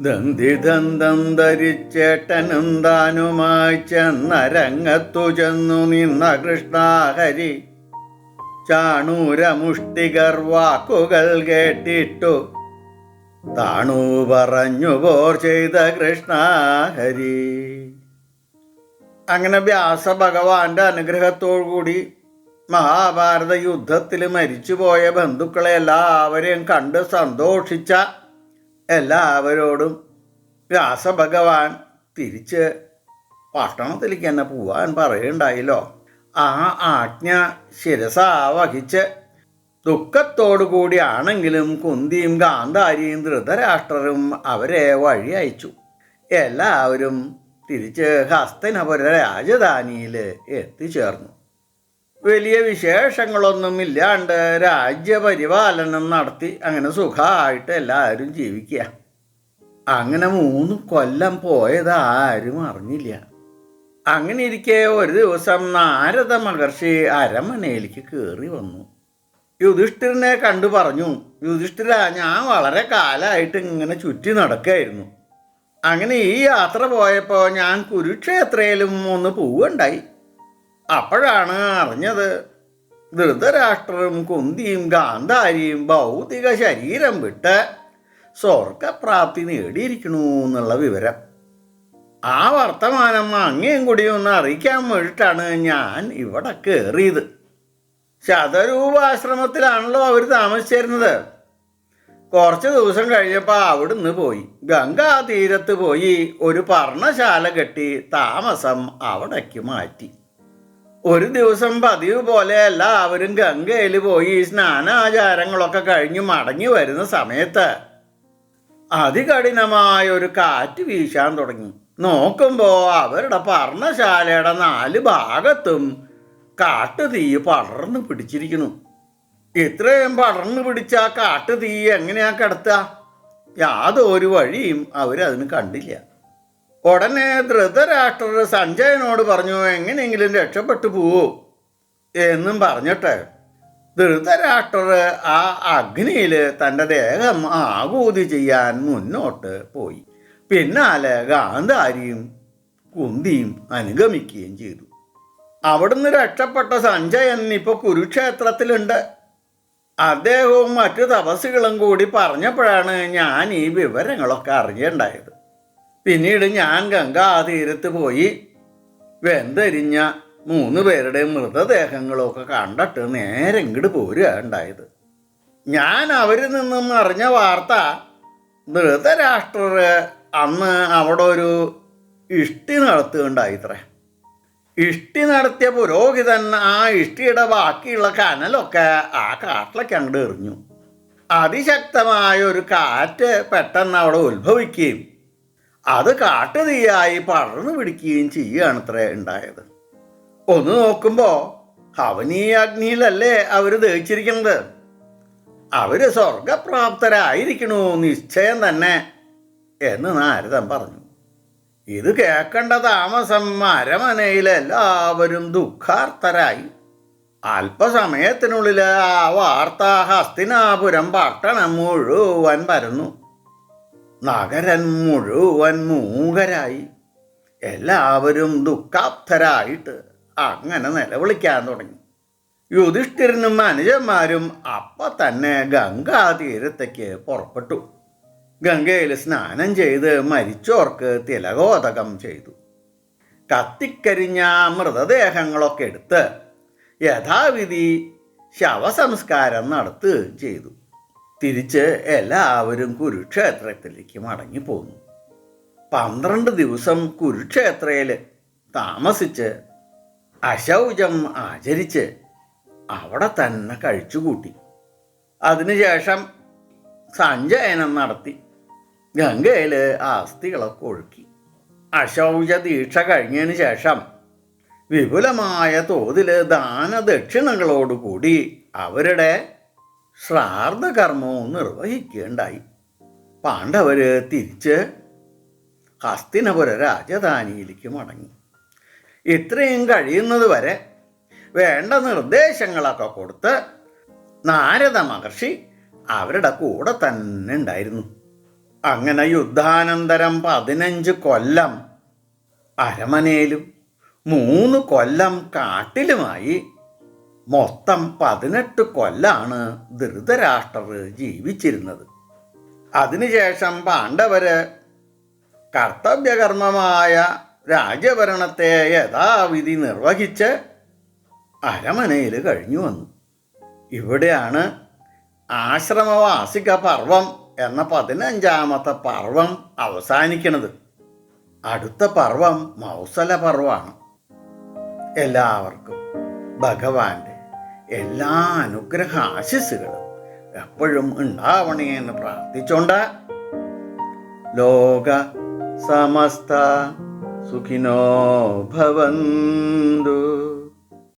ദന്തിദന്തം ധരിച്ചേട്ടനും താനുമായി ചെന്നരങ്ങത്തു ചെന്നു നിന്ന കൃഷ്ണാഹരി ചാണൂരമുഷ്ടികർ വാക്കുകൾ കേട്ടിട്ടു. താണു പറഞ്ഞു പോർ ചെയ്ത കൃഷ്ണാഹരി. അങ്ങനെ വ്യാസ ഭഗവാന്റെ അനുഗ്രഹത്തോടുകൂടി മഹാഭാരത യുദ്ധത്തിൽ മരിച്ചുപോയ ബന്ധുക്കളെ എല്ലാവരെയും കണ്ട് സന്തോഷിച്ച എല്ലാവരോടും വ്യാസഭഗവാൻ തിരിച്ച് പട്ടണത്തിലേക്ക് തന്നെ പോവാൻ പറയുണ്ടായില്ലോ. ആ ആജ്ഞ ശിരസ വഹിച്ച് ദുഃഖത്തോടു കൂടിയാണെങ്കിലും കുന്തിയും ഗാന്ധാരിയും ധൃതരാഷ്ട്രരും അവരെ വഴി അയച്ചു. എല്ലാവരും തിരിച്ച് ഹസ്തനപുര രാജധാനിയിൽ എത്തിച്ചേർന്നു. വലിയ വിശേഷങ്ങളൊന്നും ഇല്ലാണ്ട് രാജ്യപരിപാലനം നടത്തി അങ്ങനെ സുഖമായിട്ട് എല്ലാവരും ജീവിക്കുക. അങ്ങനെ മൂന്ന് കൊല്ലം പോയത് ആരും അറിഞ്ഞില്ല. അങ്ങനെ ഇരിക്കെ ഒരു ദിവസം നാരദ മഹർഷി അരമനയിലേക്ക് കയറി വന്നു. യുധിഷ്ഠിരനെ കണ്ടു പറഞ്ഞു യുധിഷ്ഠിര ഞാൻ വളരെ കാലമായിട്ട് ഇങ്ങനെ ചുറ്റി നടക്കായിരുന്നു. അങ്ങനെ ഈ യാത്ര പോയപ്പോൾ ഞാൻ കുരുക്ഷേത്രയിലും ഒന്ന് പോവുകയുണ്ടായി. അപ്പോഴാണ് അറിഞ്ഞത്. ധൃതരാഷ്ട്രരും കുന്തിയും ഗാന്ധാരിയും ഭൗതിക ശരീരം വിട്ട് സ്വർഗപ്രാപ്തി നേടിയിരിക്കണു എന്നുള്ള വിവരം. ആ വർത്തമാനം അങ്ങേയും കൂടി ഒന്ന് അറിയിക്കാൻ വേണ്ടിയിട്ടാണ് ഞാൻ ഇവിടെ കയറിയത്. ശതരൂപാശ്രമത്തിലാണല്ലോ അവർ താമസിച്ചിരുന്നത്. കുറച്ച് ദിവസം കഴിഞ്ഞപ്പോൾ അവിടുന്ന് പോയി. ഗംഗാതീരത്ത് പോയി ഒരു പർണശാല കെട്ടി താമസം അവിടേക്ക് മാറ്റി. ഒരു ദിവസം പതിവ് പോലെ എല്ലാവരും ഗംഗയിൽ പോയി സ്നാനാചാരങ്ങളൊക്കെ കഴിഞ്ഞ് മടങ്ങി വരുന്ന സമയത്ത് അതികഠിനമായ ഒരു കാറ്റ് വീശാൻ തുടങ്ങി. നോക്കുമ്പോൾ അവരുടെ പർണശാലയുടെ നാല് ഭാഗത്തും കാട്ടുതീ പടർന്നു പിടിച്ചിരിക്കുന്നു. ഇത്രയും പടർന്നു പിടിച്ച കാട്ടുതീ എങ്ങനെയാ കിടത്തുക യാതൊരു വഴിയും അവരതിന് കണ്ടില്ല. ഉടനെ ധൃതരാഷ്ട്രർ സഞ്ജയനോട് പറഞ്ഞു എങ്ങനെയെങ്കിലും രക്ഷപ്പെട്ടു പോവോ എന്നും പറഞ്ഞിട്ട് ധൃതരാഷ്ട്രർ ആ അഗ്നിയിൽ തന്റെ ദേഹം ആകൂതി ചെയ്യാൻ മുന്നോട്ട് പോയി. പിന്നാലെ ഗാന്ധാരിയും കുന്തിയും അനുഗമിക്കുകയും ചെയ്തു. അവിടുന്ന് രക്ഷപ്പെട്ട സഞ്ജയൻ ഇപ്പോൾ കുരുക്ഷേത്രത്തിലുണ്ട്. അദ്ദേഹവും മറ്റു തപസ്സുകളും കൂടി പറഞ്ഞപ്പോഴാണ് ഞാൻ ഈ വിവരങ്ങളൊക്കെ അറിഞ്ഞിട്ടുണ്ടായത് പിന്നീട് ഞാൻ ഗംഗാ ഗംഗാതീരത്ത് പോയി വെന്തരിഞ്ഞ മൂന്ന് പേരുടെ മൃതദേഹങ്ങളൊക്കെ കണ്ടിട്ട് നേരെ ഇങ്ങോട്ട് പോരുക ഉണ്ടായത്. ഞാൻ അവരിൽ നിന്നും അറിഞ്ഞ വാർത്ത ധൃതരാഷ്ട്രർ അന്ന് അവിടെ ഒരു ഇഷ്ടി നടത്തുകയുണ്ടായിത്രേ. ഇഷ്ടി നടത്തിയ പുരോഹിതൻ ആ ഇഷ്ടിയുടെ ബാക്കിയുള്ള കനലൊക്കെ ആ കാട്ടിലേക്ക് അങ്ങോട്ട് എറിഞ്ഞു. അതിശക്തമായ ഒരു കാറ്റ് പെട്ടെന്ന് അവിടെ ഉത്ഭവിക്കുകയും അത് കാട്ടുതീയായി പടർന്നു പിടിക്കുകയും ചെയ്യുകയാണ് അത്ര ഉണ്ടായത്. ഒന്ന് നോക്കുമ്പോൾ ഹവനീ അഗ്നിയിലല്ലേ അവർ ദഹിച്ചിരിക്കുന്നത്? അവർ സ്വർഗപ്രാപ്തരായിരിക്കണു നിശ്ചയം തന്നെ എന്ന് നാരദൻ പറഞ്ഞു. ഇത് കേൾക്കേണ്ട താമസം അരമനയിൽ എല്ലാവരും ദുഃഖാർത്തരായി അല്പസമയത്തിനുള്ളിൽ ആ വാർത്ത ഹസ്തിനാപുരം പട്ടണം മുഴുവൻ പരന്നു. നഗരൻ മുഴുവൻ മൂകരായി. എല്ലാവരും ദുഃഖാപ്തരായിട്ട് അങ്ങനെ നിലവിളിക്കാൻ തുടങ്ങി. യുധിഷ്ഠിരനും അനുജന്മാരും അപ്പ തന്നെ ഗംഗാതീരത്തേക്ക് പുറപ്പെട്ടു. ഗംഗയിൽ സ്നാനം ചെയ്ത് മരിച്ചോർക്ക് തിലകോതകം ചെയ്തു. കത്തിക്കരിഞ്ഞ മൃതദേഹങ്ങളൊക്കെ എടുത്ത് യഥാവിധി ശവസംസ്കാരം നടത്തുകയും ചെയ്തു. തിരിച്ച് എല്ലാവരും കുരുക്ഷേത്രത്തിലേക്ക് മടങ്ങിപ്പോന്നു. പന്ത്രണ്ട് ദിവസം കുരുക്ഷേത്രയിൽ താമസിച്ച് അശൗചം ആചരിച്ച് അവിടെ തന്നെ കഴിച്ചുകൂട്ടി. അതിനുശേഷം സഞ്ചയനം നടത്തി. ഗംഗയിൽ ആസ്തികളൊക്കെ ഒഴുക്കി. അശൗച ദീക്ഷ കഴിഞ്ഞതിന് ശേഷം വിപുലമായ തോതിൽ ദാനദക്ഷിണകളോടുകൂടി അവരുടെ ശ്രാദ്ധകർമ്മവും നിർവഹിക്കുകയുണ്ടായി പാണ്ഡവര് തിരിച്ച് ഹസ്തിനപുര രാജധാനിയിലേക്ക് മടങ്ങി. ഇത്രയും കഴിയുന്നത് വരെ വേണ്ട നിർദ്ദേശങ്ങളൊക്കെ കൊടുത്ത് നാരദ മഹർഷി അവരുടെ കൂടെ തന്നെ ഉണ്ടായിരുന്നു. അങ്ങനെ യുദ്ധാനന്തരം പതിനഞ്ച് കൊല്ലം അരമനയിലും മൂന്ന് കൊല്ലം കാട്ടിലുമായി മൊത്തം പതിനെട്ട് കൊല്ലാണ് ധൃതരാഷ്ട്രർ ജീവിച്ചിരുന്നത്. അതിനുശേഷം പാണ്ഡവര് കർത്തവ്യകർമ്മമായ രാജ്യഭരണത്തെ യഥാവിധി നിർവഹിച്ച് അരമനയിൽ കഴിഞ്ഞു വന്നു. ഇവിടെയാണ് ആശ്രമവാസിക പർവം എന്ന പതിനഞ്ചാമത്തെ പർവം അവസാനിക്കുന്നത് അടുത്ത പർവം മൗസല പർവമാണ്. എല്ലാവർക്കും ഭഗവാന്റെ എല്ലാ അനുഗ്രഹ ആശിസ്സുകളും എപ്പോഴും ഉണ്ടാവണേ എന്ന് പ്രാർത്ഥിച്ചോണ്ട. ലോക സമസ്ത സുഖിനോ ഭവന്തു.